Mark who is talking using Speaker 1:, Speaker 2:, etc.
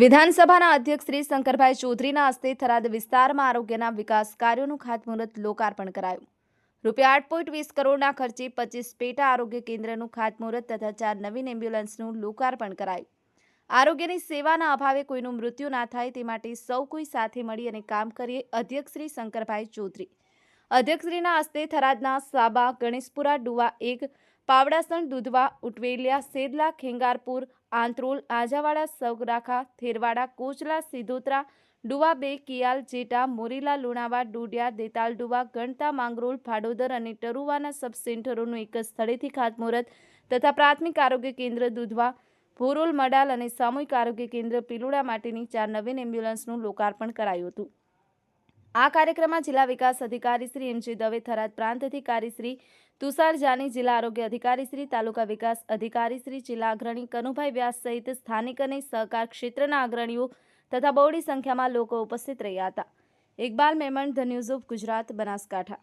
Speaker 1: વિધાનસભાના અધ્યક્ષ શ્રી શંકરભાઈ ચૌધરીના હસ્તે થરાદ વિસ્તારમાં આરોગ્યના વિકાસ કાર્યોનું ખાતમુહૂર્ત લોકાર્પણ કરાયું. રૂપિયા આઠ પોઈન્ટ વીસ કરોડના ખર્ચે પચીસ પેટા આરોગ્ય કેન્દ્રનું ખાતમુહૂર્ત તથા ચાર નવીન એમ્બ્યુલન્સનું લોકાર્પણ કરાયું. આરોગ્યની સેવાના અભાવે કોઈનું મૃત્યુ ના થાય તે માટે સૌ કોઈ સાથે મળી અને કામ કરીએ અધ્યક્ષ શ્રી શંકરભાઈ ચૌધરી. અધ્યક્ષશ્રીના હસ્તે થરાદના સાબા ગણેશપુરા ડુવા એક પાવડાસણ દુધવા ઉટવેલિયા સેદલા, ખેંગારપુર, આંત્રોલ, આજાવાડા સૌરાખા થેરવાડા, કોચલા, સિધોત્રા, ડુવા બે, કિયાલ, જેટા, મોરીલા લુણાવા ડુડિયા, દેતાલ ડુવા, ગણતા, માંગરોળ, ભાડોદર અને ટરુવાના સબ સેન્ટરોનું એક સ્થળેથી ખાતમુહૂર્ત તથા પ્રાથમિક આરોગ્ય કેન્દ્ર દુધવા, ભોરોલ, મડાલ અને સામૂહિક આરોગ્ય કેન્દ્ર પિલુડા માટેની ચાર નવીન એમ્બ્યુલન્સનું લોકાર્પણ કરાયું હતું. આ કાર્યક્રમમાં જિલ્લા વિકાસ અધિકારી શ્રી એમજી દવે થરાદ પ્રાંત અધિકારી શ્રી તુષાર જાની, જિલ્લા આરોગ્ય અધિકારી શ્રી, તાલુકા વિકાસ અધિકારી શ્રી, જિલ્લા અગ્રણી કનુભાઈ વ્યાસ સહિત સ્થાનિક અને સહકાર ક્ષેત્રના અગ્રણીઓ તથા બહોળી સંખ્યામાં લોકો ઉપસ્થિત રહ્યા હતા. ઇકબાલ મેમણ, ધ ગુજરાત, બનાસકાંઠા.